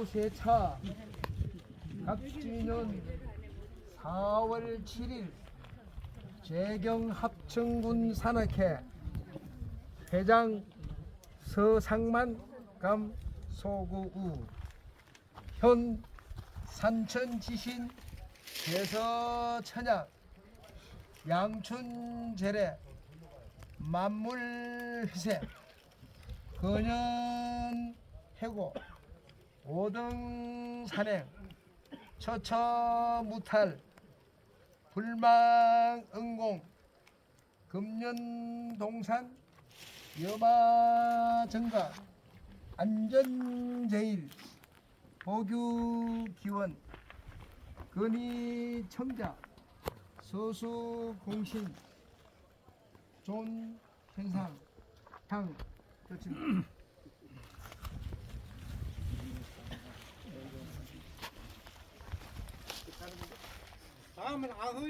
유세차 각주민은 4월 7일 재경 합천군 산악회 회장 서상만 감 소구우 현 산천 지신 대서 천약 양춘 재래 만물 희생 근연 해고. 오등 산행. 처처 무탈. 불망 응공. 금년 동산. 여마 증가. 안전 제일. 보규 기원. 근위 청자. 서수 공신. 존 현상. 향 그렇습니다. عامل عضوي